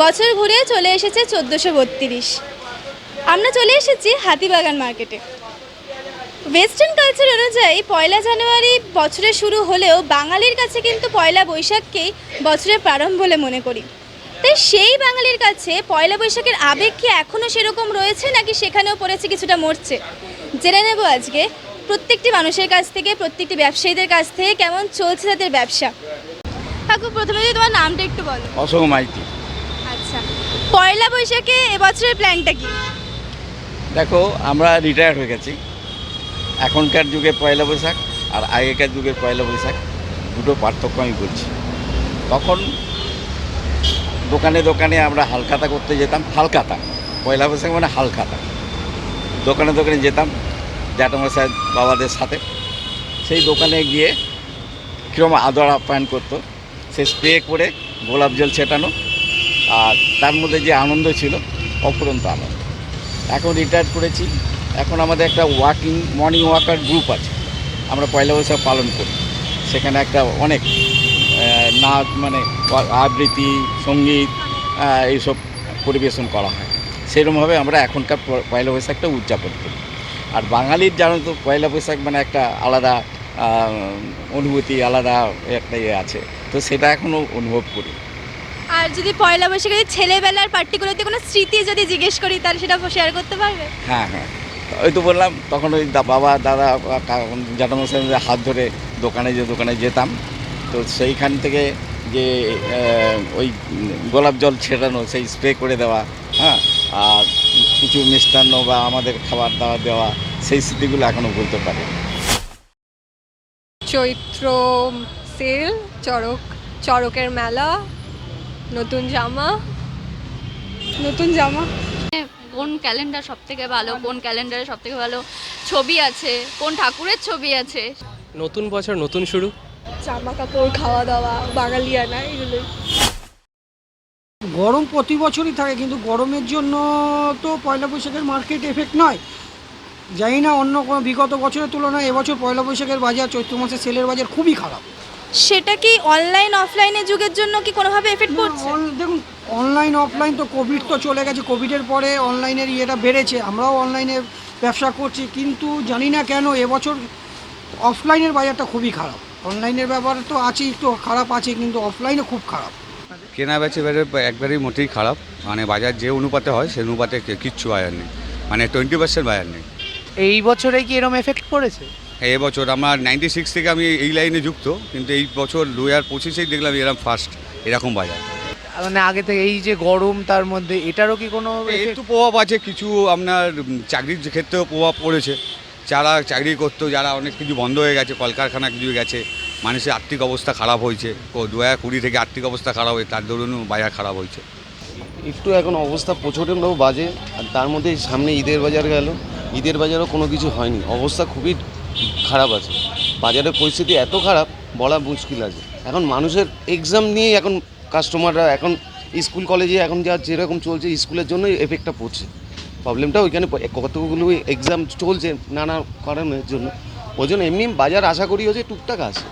বছর ঘুরে চলে এসেছে চোদ্দোশো বত্রিশ। আমরা চলে এসেছি হাতিবাগান মার্কেটে। ওয়েস্টার্ন কালচার অনুযায়ী পয়লা জানুয়ারি বছরে শুরু হলেও বাঙালির কাছে কিন্তু পয়লা বৈশাখকেই বছরের প্রারম্ভ বলে মনে করি। তাই সেই বাঙালির কাছে পয়লা বৈশাখের আবেগ কি এখনও সেরকম রয়েছে নাকি সেখানেও পড়েছে কিছুটা মরছে? জেনে নেব আজকে প্রত্যেকটি মানুষের কাছ থেকে, প্রত্যেকটি ব্যবসায়ীদের কাছ থেকে কেমন চলছে তাদের ব্যবসা। কাকু প্রথমে তোমার নামটা একটু বলো। অশোক মাইতি। পয়লা বৈশাখে এবছরের প্ল্যানটা কি? দেখো, আমরা রিটায়ার হয়ে গেছি। এখনকার যুগে পয়লা বৈশাখ আর আগেকার যুগের পয়লা বৈশাখ দুটো পার্থক্য আমি বলছি। তখন দোকানে দোকানে আমরা হালখাতা করতে যেতাম, হালখাতা। পয়লা বৈশাখ মানে হালখাতা। দোকানে দোকানে যেতাম, জ্যাঠামশাই বাবাদের সাথে। সেই দোকানে গিয়ে কীরকম আদর আপ্যায়ন করতো সে স্প্রে করে গোলাপ জল ছেটানো আর তার মধ্যে যে আনন্দ ছিল, অফুরন্ত আনন্দ। এখন রিটায়ার করেছি। এখন আমাদের একটা ওয়াকিং মর্নিং ওয়াকার গ্রুপ আছে। আমরা পয়লা বৈশাখ পালন করি। সেখানে একটা অনেক নাচ মানে আবৃত্তি, সংগীত এইসব পরিবেশন করা হয়। সেরকমভাবে আমরা এখনকার পয়লা বৈশাখটা উদযাপন করি। আর বাঙালির জানো তো, পয়লা বৈশাখ মানে একটা আলাদা অনুভূতি, আলাদা একটা ইয়ে আছে। তো সেটা এখনও অনুভব করি। আর যদি পয়লা বৈশাখে যদি ছেলেবেলার পার্টিকুলারতে কোনো স্মৃতি যদি জিজ্ঞেস করি তাহলে সেটা শেয়ার করতে পারবে? হ্যাঁ হ্যাঁ। ওই তো বললাম তখন ওই বাবা দাদা জ্যাঠামশাইদের হাত ধরে দোকানে যে দোকানে যেতাম তো সেইখান থেকে যে ওই গোলাপ জল ছেটানো সেই স্প্রে করে দেওয়া হ্যাঁ? আর কিছু মিষ্টান্ন বা আমাদের খাবার দাবার দেওয়া সেই স্মৃতিগুলো এখনও বলতে পারে। চৈত্র সেল চড়ক চড়কের মেলা নতুন জামা? নতুন জামা? কোন ক্যালেন্ডার সব থেকে ভালো? কোন ক্যালেন্ডারে সব থেকে ভালো? ছবি আছে। কোন ঠাকুরের ছবি আছে? নতুন বছর নতুন শুরু। জামা কাপড় খাওয়া দাওয়া বাঙালিয়ানা এগুলোই গরম প্রতি বছরই থাকে কিন্তু গরমের জন্য তো পয়লা বৈশাখের মার্কেট এফেক্ট নয়। জানি না অন্য কোনো বিগত বছরের তুলনায় এবছর পয়লা বৈশাখের বাজার চৈত্র মাসের সেলের বাজার খুবই খারাপ। সেটা কি অনলাইন অফলাইনের যুগের জন্য কি কোনোভাবে এফেক্ট পড়ছে? অন- দেখুন অনলাইন অফলাইন তো কোভিড তো চলে গেছে কোভিডের পরে অনলাইনের ইয়েটা বেড়েছে আমরাও অনলাইনে ব্যবসা করছি কিন্তু জানি না কেন এবছর অফলাইনের বাজারটা খুবই খারাপ। অনলাইনের ব্যাপার তো আছেই একটু খারাপ আছে কিন্তু অফলাইনে খুব খারাপ। কেনা বেচে বেড়ে একবারেই মোটেই খারাপ মানে বাজার যে অনুপাতে হয় সেই অনুপাতে কিচ্ছু বাজার নেই মানে টোয়েন্টি পার্সেন্ট বাজার নেই। এই বছরে কি এরকম এফেক্ট পড়েছে? এই বছর আমার নাইনটি সিক্স থেকে আমি এই লাইনে যুক্ত কিন্তু এই বছর দু হাজার পঁচিশেই দেখলাম এরকম ফার্স্ট এরকম বাজার। মানে আগে থেকে এই যে গরম তার মধ্যে এটারও কি কোনো একটু প্রভাব আছে কিছু আপনার চাকরির ক্ষেত্রেও প্রভাব পড়েছে। যারা চাকরি করতো যারা অনেক কিছু বন্ধ হয়ে গেছে কলকারখানা কিছু গেছে মানুষের আর্থিক অবস্থা খারাপ হয়েছে। দু হাজার কুড়ি থেকে আর্থিক অবস্থা খারাপ হয়েছে তার দরুন বাজার খারাপ হয়েছে। একটু এখন অবস্থা প্রচণ্ড বাজে আর তার মধ্যে সামনে ঈদের বাজার গেল। ঈদের বাজারও কোনো কিছু হয়নি অবস্থা খুবই খারাপ আছে। বাজারের পরিস্থিতি এত খারাপ, বলা মুশকিল আছে। এখন মানুষের এক্সাম নিয়েই এখন কাস্টমাররা এখন স্কুল কলেজে এখন যা যেরকম চলছে স্কুলের জন্যই এফেক্টটা পড়ছে। প্রবলেমটা ওইখানে কতগুলো এক্সাম চলছে নানা কারণের জন্য। ওই জন্য এমনি বাজার আশা করি হচ্ছে টুকটাক আছে।